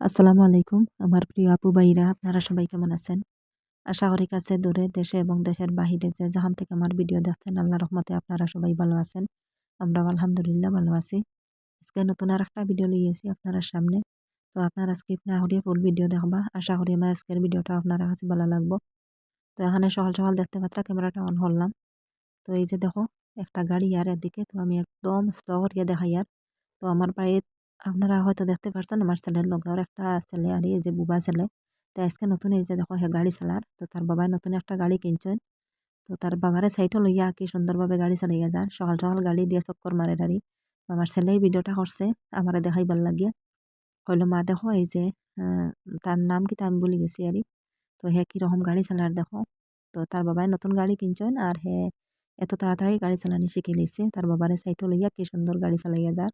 আসসালামু আলাইকুম, আমার প্রিয় আপু ভাইরা, আপনারা সবাই কেমন আছেন? আশা করি কাছে দূরে, দেশে এবং দেশের বাহিরে যে যেখান থেকে আমার ভিডিও দেখছেন, আল্লাহ রহমতে আপনারা সবাই ভালো আছেন। আমরাও আলহামদুলিল্লাহ ভালো আছি। আজকে নতুন আর একটা ভিডিও লিয়েছি আপনারা সামনে। তো আপনারা স্কিপ না করিয়ে ফুল ভিডিও দেখবা। আশা করি আমার আজকের ভিডিওটা আপনারা কাছে ভালো লাগবো। তো এখানে সকাল সকাল দেখতে পাত্রা ক্যামেরাটা অন করলাম। তো এই যে দেখো, একটা গাড়ি আর এদিকে, তো আমি একদম স্লো করিয়া দেখাই আর। তো আমার বাড়ির আপনারা হয়তো দেখতে পারছেন আমার ছেলের লগে আর একটা ছেলে আর এই যে বুবা ছেলে। তো আজকে নতুন এই যে দেখো, হে গাড়ি চালার। তো তার বাবাই নতুন একটা গাড়ি কিনছেন। তো তার বাবারে সাইডও লইয়া কি সুন্দরভাবে গাড়ি চালাইয়া যান। সকাল সকাল গাড়ি দিয়ে চক্কর মারে তো আমার ছেলে ভিডিওটা করছে, আমারে দেখাইবার লাগিয়া। কইলো, মা, দেখো এই যে তার নাম কি আমি বলি গেছি আর তো হে কীরকম গাড়ি চালার দেখো। তো তার বাবাই নতুন গাড়ি কিনছেন আর হে এত তাড়াতাড়ি গাড়ি চালানি শিখে লিছে তার বাবারে সাইডও লইয়া কি সুন্দর গাড়ি চালাইয়া যার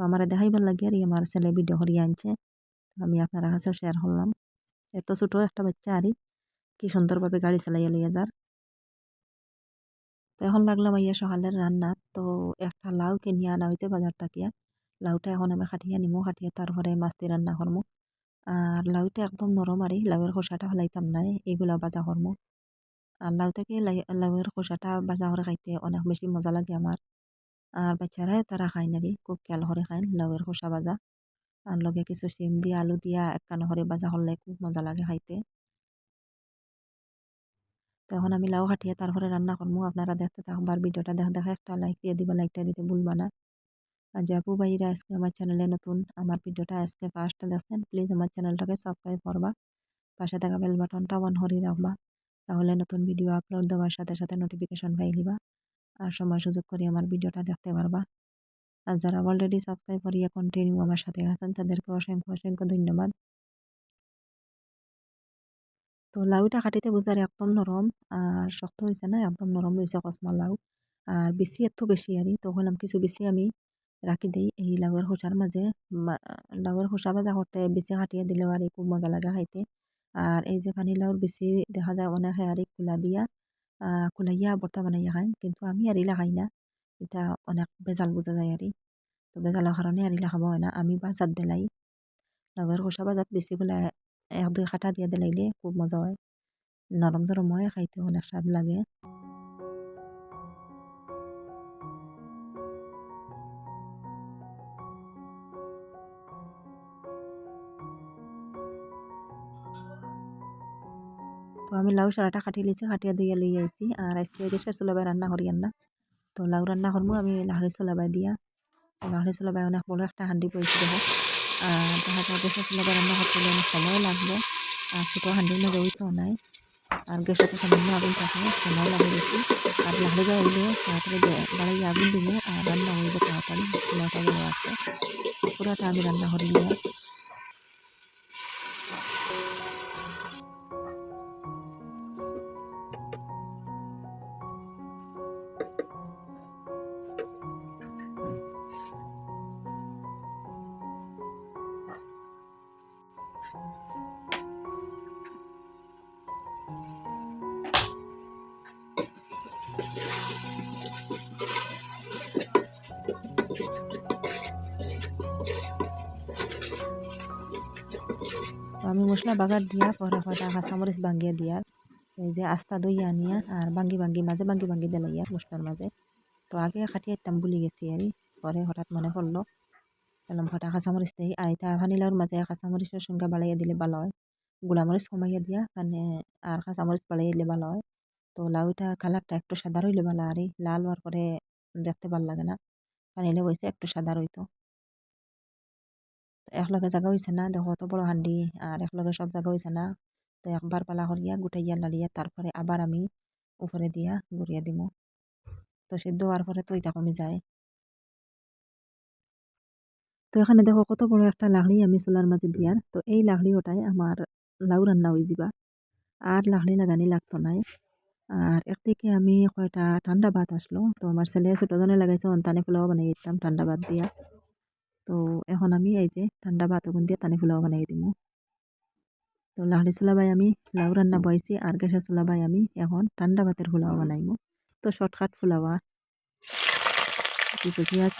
তো আমার দেখাইবার লাগে আর আমার ছেলে ভিডিও করিয়া আনছে। আমি আপনার কাছেও শেয়ার করলাম এত ছোটো একটা বাচ্চা আরই কি সুন্দরভাবে গাড়ি চালাইয়া লইয়া যার। তো এখন লাগলাম ইয়া সকালের রান্না। তো একটা লাউ কিনিয়া আনা হয়েছে বাজার তাকিয়া। লাউটা এখন আমি খাটিয়া নিমু খাটিয়া তারপরে মাছটি রান্না করমু। আর লাউটা একদম নরম আরই লাউয়ের খোসাটা ফেলাইতাম নাই এগুলা বাজা করমু। আর লাউ থেকে লাউয়ের খোসাটা বাজা করে খাইতে অনেক বেশি মজা লাগে আমার। আর বাচ্চারা তারা খায় নারি খুব খেয়াল করে খায়, লাউয়ের খোসা ভাজা। আর লগে কিছু শিম দিয়া, আলু দিয়া একখানা করে ভাজা হলে খুব মজা লাগে খাইতে। তো এখন আমি লাউ কাটিয়ে তারপরে রান্না করব আপনারা দেখতে থাকবার ভিডিওটা দেখা দেখা একটা লাইক দিয়ে দিবা লাইকটা দিতে ভুলবা না। আর যে আপু ভাইরা, আজকে আমার চ্যানেলে নতুন, আমার ভিডিওটা আজকে ফার্স্ট দেখছেন প্লিজ আমার চ্যানেলটাকে সাবস্ক্রাইব করবা। পাশে থাকা বেল বাটনটা অন করে রাখবা। তাহলে নতুন ভিডিও আপলোড দেওয়ার সাথে সাথে নোটিফিকেশন পাই দিবা আর সময় সুযোগ করে আমার ভিডিওটা দেখতে পারবা। আর যারা অলরেডি সাবস্ক্রাইব করিয়া কন্টিনিউ আমার সাথে আছেন, তাদেরকে অসংখ্য অসংখ্য ধন্যবাদ। তো লাউটা কাটিতে বুঝার একদম নরম আর শক্ত হয়েছে না, একদম নরম রয়েছে কসমা লাউ। আর বেশি এত বেশি আর তো হলাম কিছু বেশি আমি রাখি দিই এই লাউয়ের খোসার মাঝে। লাউয়ের খোসা ভাজা করতে বেশি কাটিয়ে দিলেও আর খুব মজা লাগে খাইতে। আর এই যে পানি লাউর বেশি দেখা যায় অনেক আর কুলা দিয়া। কুলাইয়া বর্তা বানাইয়া খায় কিন্তু আমি আর খাই না এটা অনেক বেজাল বোঝা যায় আর তো বেজালের কারণে আর খাব হয় না আমি বাজার দিলাই লগের খোসা বাজার বোলে এক দুই কাটা দিয়ে দিলাইলে খুব মজা হয় নরম নরম হয় খাইতে অনেক স্বাদ লাগে তো আমি লাউ সারাটা কাটি লিছি কাটিয়া দিয়ে লই আইছি আর আজকে গ্যাসের চুলাবাই রান্না করি না তো লাউ রান্না করব আমি লাহড়ি চুলাবাই দিয়া লাহড়ি চুলাবাই অনেক বড় একটা হান্ডি পড়েছি দেখো আর দেখা যায় গ্যাসের রান্না করতে অনেক সময় লাগবে আর ছোটো হান্ডির মধ্যে ওইটাও নাই আর গ্যাসের সামান্য আগুন থাকে সময় লাগে বেশি আর লাহড়ি যাওয়া হইলে তাড়াতাড়ি বাড়াই আগুন দিলে আর রান্না হইবে তাড়াতাড়ি চুলাটা আছে পুরোটা আমি রান্না করি আমি মশলা বাগার দিয়া পরে কটা কাঁচামরিচ বাঙ্গিয়া দিয়ার এই যে আস্তা দইয়া আনিয়া আর বাঙ্গি বাঙ্গি মাঝে বাঙ্গি বাঙ্গি দিলাইয়া মশলার মাঝে। তো আগে খাটিয়ে ইতাম বলি গেছি আর পরে হঠাৎ মনে পড়ল এলাম কটা কাঁচামরিচ দেই। আর এটা ভানিলার মাঝে কাঁচামরিচের সংখ্যা বাড়াইয়া দিলে ভালো হয়। গুঁড়ামরিচ কমাইয়া দিয়া মানে আর কাঁচামরিচ বাড়াইয়া দিলে ভালো হয়। তো লাউটা কালারটা একটু সাদা রইলে ভালো আর লাল হওয়ার পরে দেখতে ভালো লাগে না। পানিলে বইছে একটু সাদা রইতো। একলগে জাগা হয়েছে না, দেখো অত বড় হান্ডি, আর একলগে সব জায়গা হয়েছে না, তো একবার পালা করিয়া গুটাইয়া লালিয়া, তারপরে আবার আমি উপরে দিয়া গড়িয়া দিব তো সিদ্ধ হওয়ার পরে তো এটা কমে যায় তো এখানে দেখো কত বড় একটা লাকড়ি আমি চুলার মাঝে দিয়ার, তো এই লাকড়ি ওটাই আমার লাউ রান্না হয়ে যাবা আর লাকড়ি লাগানি লাগতো নাই। আর একদিকে আমি কয়টা ঠান্ডা ভাত আসলো, তো আমার ছেলে ছোটজনে লাগাইছে, অন্তানে ফুলাও বানাই দিতাম ঠান্ডা ভাত দিয়া। তো এখন আমি এই যে ঠান্ডা ভাত ওগুন দিয়ে তানি ফুলাও বানাই দিব তো লাহড়ি চুলাবাই আমি লাউ রান্না বয়েছি আর গ্যাসের চোলাবাই আমি এখন ঠান্ডা ভাতের ফুলাও বানাইব তো শর্টকাট ফুলাওয়া কিছু পেঁয়াজ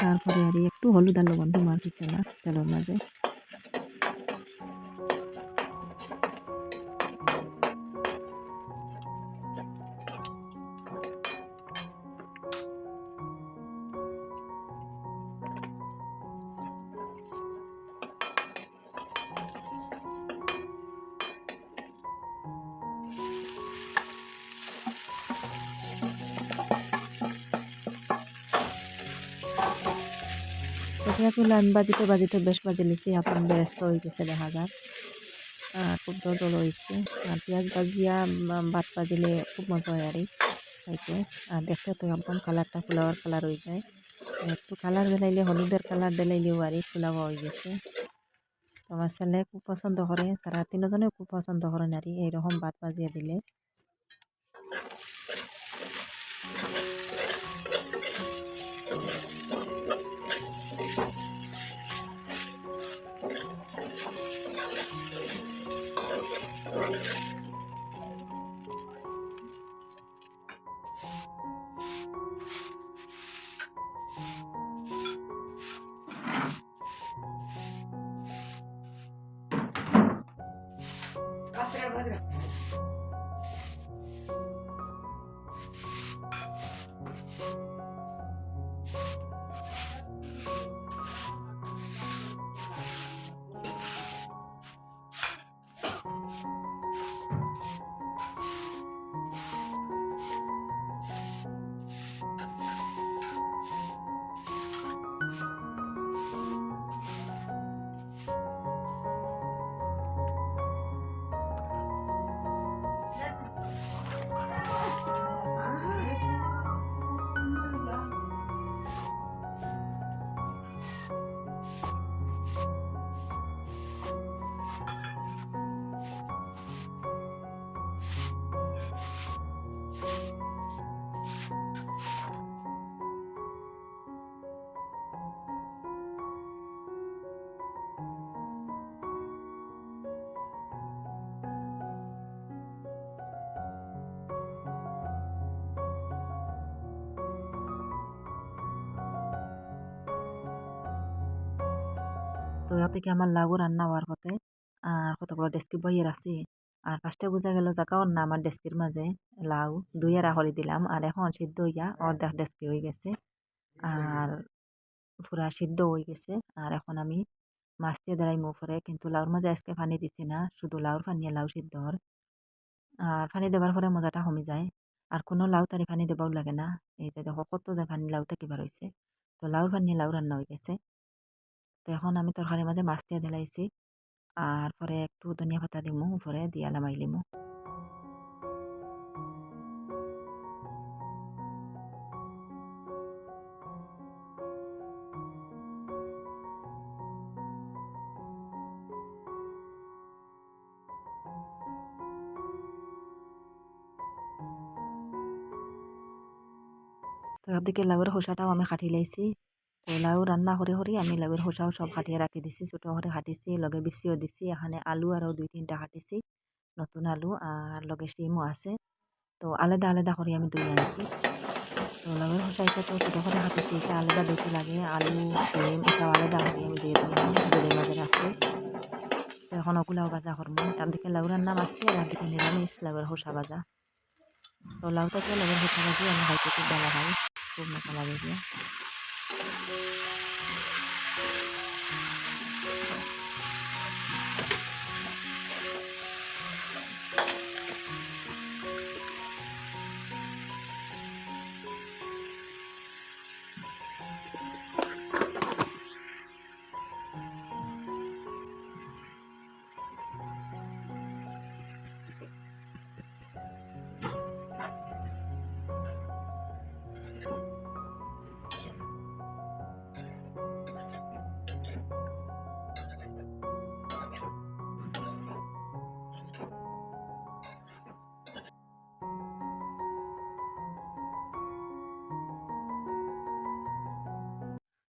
তারপরে আর একটু হলুদ আর লবণ তোমার কিছু তেলের মাঝে পেঁয়াজগুলো আমি বাজিতে বাজিতে বেশ বাজি লিছি এখন ব্যস্ত হয়ে গেছে দেখা যাক। খুব দল হয়েছে আর পেঁয়াজ ভাজিয়া বা- ভাত ভাজিলে খুব মজা হয় আর খাইতে আর দেখতে তো একদম কালারটা ফ্লাওয়ার কালার হয়ে যায়। একটু কালার দিলাইলে হলুদের কালার দিলাইলেও আর ফ্লাওয়া হয়ে গেছে। আমার ছেলে খুব পছন্দ করে তারা তিনজনেও খুব পছন্দ করেন আর এইরকম ভাত ভাজিয়ে দিলে। তো ইয়া থেকে আমার লাউ রান্না হওয়ার পথে আর কতগুলো ডেস্কি বইয়ে রাখছি আর ফার্স্টে বোঝা গেল জাগাও না আমার ডেস্কির মাঝে লাউ দুই দুইয়ে রাখলি দিলাম আর এখন সিদ্ধ হইয়া অর্ধেক ডেস্কি হয়ে গেছে। আর পুরা সিদ্ধ হয়ে গেছে আর এখন আমি মাছ দিয়ে দাঁড়াইমু উপরে কিন্তু লাউর মাঝে আজকে পানি দিছি না, শুধু লাউর পানি লাউ সিদ্ধর আর পানি দেওয়ার পরে মজাটা কমে যায়। আর কোনো লাউ তারি পানি দেবাও লাগে না, এই যে দেখো কত যে পানি লাউ থেকে বার হয়েছে তো লাউর পানি লাউ রান্না হয়ে গেছে। তো এখন আমি তরকারির মাঝে মাছ দিয়ে দিলাইছি। আর পরে একটু ধনিয়া পাতা দিমু, উপরে দিয়া লামাই লিমু। তো একদিকে লাউয়ের খোসাটাও আমি কাটি লাইছি। তো লাউ রান্না করে করে আমি লাউয়ের খোসাও সব কাটিয়ে রাখি দিছি ছোটো করে কাটিছি লগে বেশিও দিছি, এখানে আলু আরও দুই তিনটা কাটিছি নতুন আলু আর লগে শিমও আছে। তো আলাদা আলাদা করে আমি দুই আনছি তো লাউয়ের খোসা এটা তো ছোটো করে কাটিছি এটা আলাদা দিতে লাগে, আলু শিম এটাও আলাদা করে আমি দিয়ে দিলাম জলের মাঝে রাখছি তো এখন ওগুলাও ভাজা করব একদিকে লাউ রান্না মাছছি আর একদিকে নিরামিষ লাউয়ের খোসা ভাজা। তো লাউটাকে লাউয়ের খোসা ভাজি আমি খাইতে খুব ভালো খাই খুব মজা লাগে দিয়ে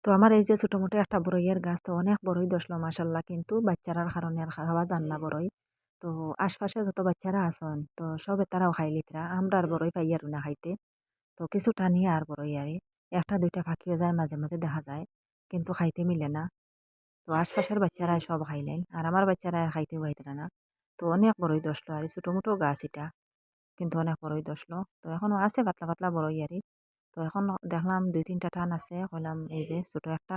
তো আমার এই যে ছোটো মোটো একটা বড়ইয়ের গাছ, তো অনেক বড়ই ধসলো মাসাল্লাহ কিন্তু বাচ্চারার কারণে আর খাওয়া যান না বড়ই। তো আশপাশে যত বাচ্চারা আসন তো সবে তারাও খাই লিতরা। আমরা আর বড়ই পাই আর না খাইতে। তো কিছু নিয়ে আর বড়ই আরে। একটা, দুইটা ফাঁকিও যায়, মাঝে মাঝে দেখা যায়। কিন্তু খাইতে মিলে না। তো আশপাশের বাচ্চারা সব খাইলেন আর আমার বাচ্চারা আর খাইতেও পাইতরা না। তো অনেক বড়ই ধসলো আর। ছোটো মোটো গাছ এটা। কিন্তু অনেক বড়ই ধসলো তো এখনও আছে পাতলা পাতলা বড়ই আরে। তো এখন দেখলাম দুই তিনটা টান আছে, কইলাম এই যে ছোট একটা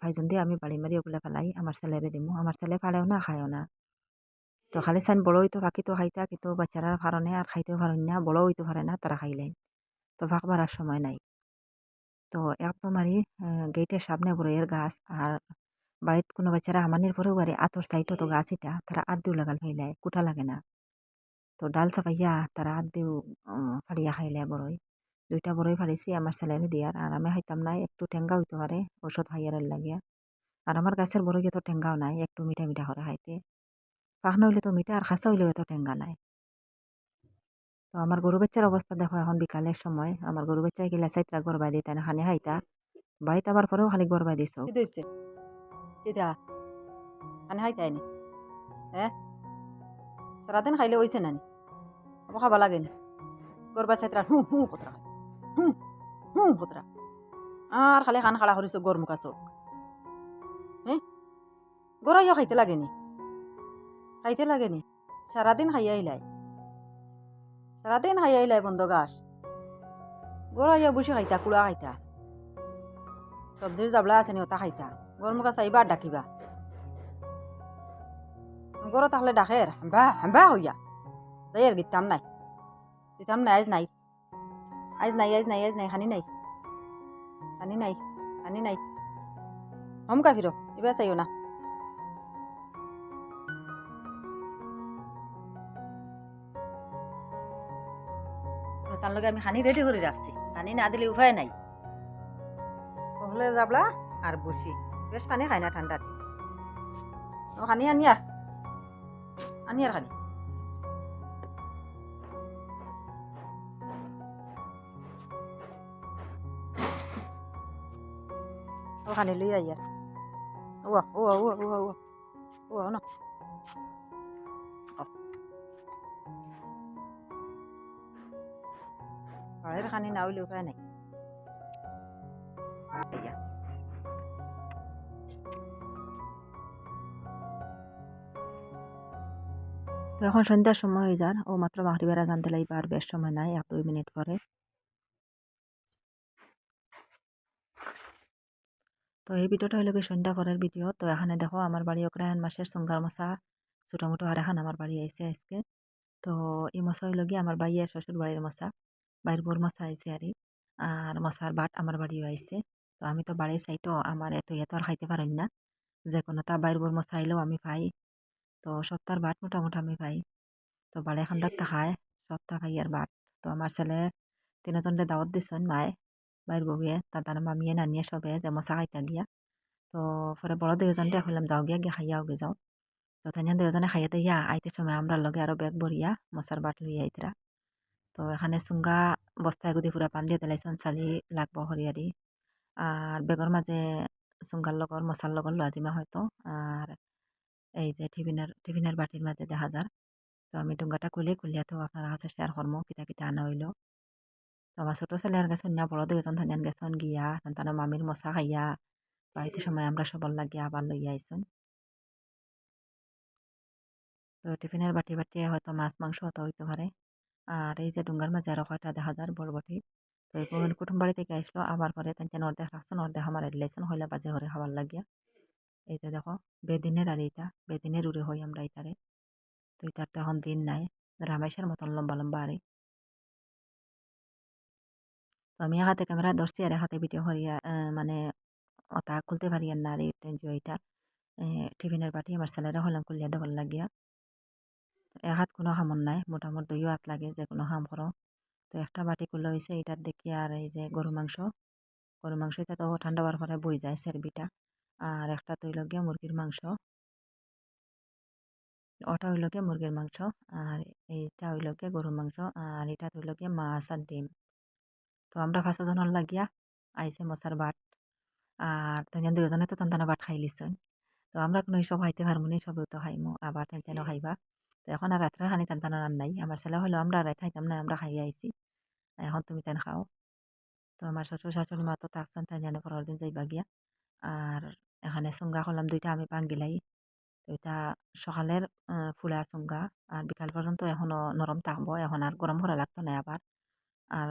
ফাইজন দিয়ে আমি বাড়ি মারি ওগুলো ফেলাই, আমার ছেলেরে দিমু। আমার ছেলে ফাড়েও না, খায়ও না। তো খালি চাইন বড় হইতো ফাঁকি তো খাইতা, কিন্তু বাচ্চারার কারণে আর খাইতেও পারেন না, বড় হইতে পারে না, তারা খাইলেন তো ফাঁক মারার সময় নাই। তো একদম আরই গেটের সামনে বড়ইয়ের গাছ, আর বাড়িত কোনো বাচ্চারা আমানির পরেও বাড়ি, আতর সাইডও তো গাছ এটা, তারা আদ্দিও লাগাল ফাইলায় কুটা লাগে না। তো ডাল চাপাইয়া তারা আদ্দিও ফাড়িয়া খাইলে বড়ই। দুইটা বড়ই ফাড়িছি, আমার ছেলেরে দিয়ার। আর আমি খাইতাম নাই একটু ঠেঙ্গা হইতে পারে ওষুধ খাইয়ার লাগিয়া। আর আমার গাছের বড়ই তো টেঙ্গাও নাই, একটু মিঠা মিঠা করে খাইতে পাখনা হইলে তো মিঠা, আর খাসা হইলেও এত ঠেঙ্গা নাই। তো আমার গরু বাচ্চার অবস্থা দেখো এখন বিকালের সময়। আমার গরু বাচ্চায় গেলে চাইতরা গরবাই দিতে না খানি খাইতা বাড়িতে আবার পরেও খালি গরবাই দিছ। কিটা খানি খাইতাই নি হ্যাঁ সারাদিন খাইলে হইছে নানি? খাবা লাগে নি? গরবা চাইতরা হু হু কতরা হু হু কতরা আর খালি খান খাড়া করিস গর মুখা চোখ। হ্যাঁ গরাইও খাইতে লাগেনি? খাইতে লাগেনি? সারাদিন খাইয়া আইলাই। সারাদিন খাইয়া আইলাই বন্ধ গাছ। গরাইয়া বসে খাইতা, কুড়া খাইতা। সবজির জাবলা আছে নি ওটা খাইতা। গর মুখা চাইবা ডাকিবা। গরো তাহলে ডাকের হাম্বা হাম্বা হইয়া। যাই আর গিতাম নাই। গিতাম নাই আজ নাই। আজ নাই আজ নাই আজ নাই খানি নাই খানি নাই খানি নাই হমকা ফিরো এবার চাইও না তার লগে আমি খানি রেডি করে রাখছি খানি না দিলে উপায় নাই পহলে যাবলা আর বসি বেশ পানি খাই না ঠান্ডাতে ও খানি আনি আর আনি খানি লই আই আর ও ও ও ও ও ও ও না। বাড়ির খানি না হইলে উপায় নাই। তো এখন সন্ধ্যার সময় হয়ে যার, ও মাত্র মাহরিবেরা জানতে লাগবে আর বেশ সময় নাই এক দুই মিনিট পরে। তো এই ভিডিওটা হইল কি সন্ধ্যা পরের ভিডিও। তো এখানে দেখো আমার বাড়ি অগ্রায়ণ মাসের সঙ্গার মশা ছোটো মোটো আর এখন আমার বাড়ি আইসে আজকে। তো এই মশা হইল গিয়ে আমার বাইয়ের শ্বশুর বাড়ির মশা বাইর বোর মশা আইসে আর আর মশার বাট আমার বাড়িও আইসে তো আমি তো বাড়ির সাইডও আমার এত এত আর খাইতে পারেন না। যে কোনো তা বাইর বোর মশা আইলেও আমি পাই তো সপ্তাহের বাট মোটামুটি আমি পাই তো বাড়ি খান্দার খায়, সপ্তাহ খাই আর বাট। তো আমার ছেলে তিনজনরে দাওয়াত দিছেন মায়ে। বাইর বউয়ে দাদার মামিয়ে নানিয়ে সবে যে মশা খাইতা গিয়া তো পরে বড় দুজনটা হইলাম যাও গিয়া গিয়া খাইয়া ওগে যাও তো তাই দুজনে খাইয়াতে গিয়া আইতে সময় আমরা লগে আরও ব্যাগ ভরিয়া মশার বাট লইয়া আইতরা তো এখানে চুঙ্গা বস্তায় গুদি পুরা পান দিয়ে দিলাইছন চালি লাগব হরিয়ারি আর বেগর মাঝে চুঙ্গার লগর মশার লগর লোয়াজিমা হয়তো আর এই যে টিফিনের টিফিনের বাটির মাঝে দেখা যার তো আমি ডুঙ্গাটা খুলে খুলিয়া তো আপনার কাছে শেয়ার করব কিতা কিতা আনা হইল আমার ছোটো ছেলে আর গেছেন না বড় দুজন থান গেছেন গিয়া তার মামির মশা খাইয়া তো আইতে সময় আমরা সবার লাগিয়া আবার লইয়া আইসুন তো টিফিনের বাটি বাটি হয়তো মাছ মাংস হতো হইতে পারে আর এই যে ডুঙ্গার মাঝে আরও কয়টা দেখা যার বড় বটি তো এই কুটুম বাড়ি থেকে আসলো আবার পরে তেন অর্ধেক রাখছেন অর্ধেক আমার রিলেশন হইলে বাজে ঘরে খাবার লাগিয়া এইটা দেখো বেদিনের আর এইটা বেদিনের উড়ে হই আমরা এইটারে তো এটার তো এখন দিন নাই রামেশের মতন লম্বা লম্বা আরে আমি হাতে ক্যামেরা ধরছি আর হাতে ভিডিও করিয়া মানে ওটা খুলতে পারি আর না এইটা টিফিনের বাটি আমার ছেলেরা হলাম খুলিয়া দেবার লাগিয়া। এক হাত কোনো হামন নাই মোটামুটি দুইও হাত লাগে যে কোনো হাম করো। তো একটা বাটি খুলে হয়েছে এটার দেখি আর এই যে গরু মাংস। গরু মাংস এটা তো ঠান্ডা বার পরে বই যায় সেরবিটা। আর একটা তৈল গিয়া মুরগির মাংস। ওটা হইল গিয়ে মুরগির মাংস। আর এইটা হইল গিয়ে গরুর মাংস। আর এটা হইল গিয়ে মাছ আর ডিম। তো আমরা ফাঁসা ধরনের লাগিয়া আইসে মশার বাট। আর তেন দুজনে তো তন্তানা বাট খাই লিছেন। তো আমরা কোনো সব খাইতে পারব না সবেও তো খাইমো আবার তেন তেনও খাইবা। তো এখন আর রাত্রে খানি তেন রান নাই আমার ছেলে হলো আমরা রাত খাইতাম না, আমরা খাইয়া আইছি। এখন তুমি তেন খাও। তো আমার শ্বশুর শাশুড়ি মা তো থাকছেন তাই জানে পরের দিন যাইবা গিয়া। আর এখানে সুঙ্গা করলাম দুইটা আমি পাঙ্গিলাই এটা সকালের ফুলা চুঙ্গা। আর বিকাল পর্যন্ত এখনও নরম থাকব এখন আর গরম করা লাগতো না আবার। আর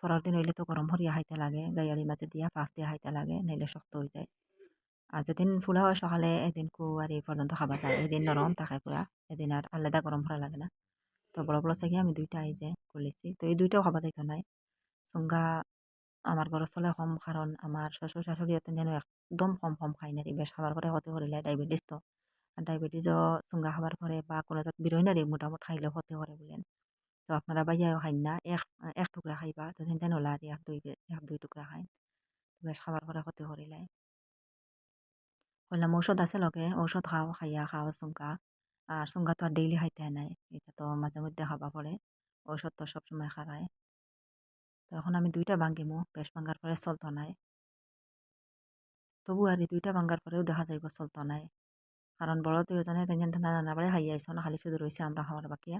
পরের দিন হইলে তো গরম হরিয়া খাইতে লাগে গাইয়াড়ির মাঝে দিয়া পাফ দিয়া খাইতে লাগে, নাইলে শক্ত হয়ে যায়। আর যেদিন ফুলা হয় সকালে এদিন কু আর এই পর্যন্ত খাবা যায়, এদিন নরম থাকে পুরা, এদিন আর আলাদা গরম করা লাগে না। তো বড় বড় চাকি আমি দুইটা এই যে খুলেছি তো এই দুইটাও খাবা যাইতো নাই। চুঙ্গা আমার ঘরে চলে কম, কারণ আমার শ্বশুর শাশুড়ি এত যেন একদম কম কম খাই নারি বেশ খাবার পরে হতে করিলে ডায়াবেটিস তো। ডায়াবেটিসও চুঙ্গা খাবার পরে বা কোনো বিরোই নারি মোটামুটি খাইলে হতে করে বলেন। তো আপনারা বাইয়াও খাইন না এক এক টুকরা খাইবা তো তেন হলা আর এক দুই এক দুই টুকরা খাইন বেশ খাবার পরে ক্ষতি করিলে কইলাম ঔষধ আছে লগে ঔষধ খাও খাইয়া খাও চুঙ্গা আর চুঙ্গা তো আর ডেইলি খাইতে নাই এটা তো মাঝে মধ্যে খাবা পড়ে ঔষধ তো সবসময় খারায় তো এখন আমি দুইটা ভাঙ্গিমু বেশ ভাঙ্গার পরে চলতো নাই তবু আর দুইটা ভাঙ্গার পরেও দেখা যাইব চলতো নাই কারণ বড় দুজনে তেন নানা বাড়ি আইসো না খালি শুধু রয়েছে আমরা খাওয়ার বাকিয়া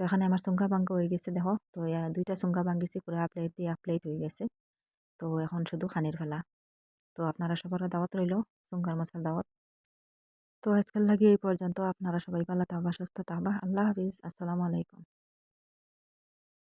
তো এখানে আমার চুঙ্গা ভাঙ্গা হয়ে গেছে, দেখো। তো দুইটা চুঙ্গা ভাঙ্গিছি, পুরো প্লেট দিয়ে প্লেট হয়ে গেছে। তো, এখন শুধু খানির ফেলা। তো, আপনারা সবার দাওয়াত রইল চুঙ্গার মশার দাওয়াত। তো আজকাল লাগে এই পর্যন্ত। আপনারা সবাই ভালো থাকবা, সুস্থ থাকবা। আল্লাহ হাফিজ। আসসালামু আলাইকুম।